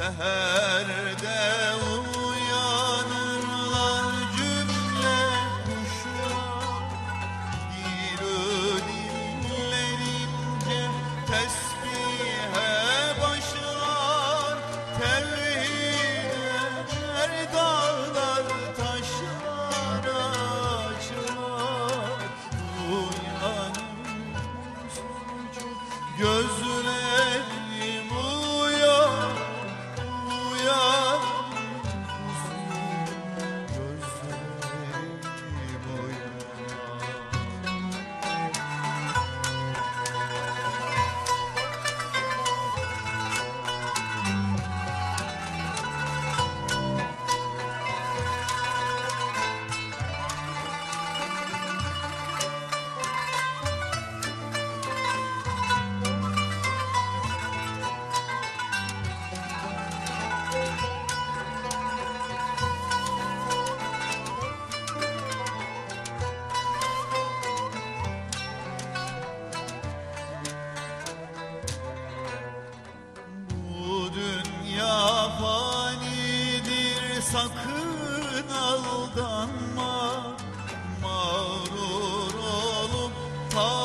Seherde uyanırlar cümle kuşlar. Dilü dillerince tesbihe Oh.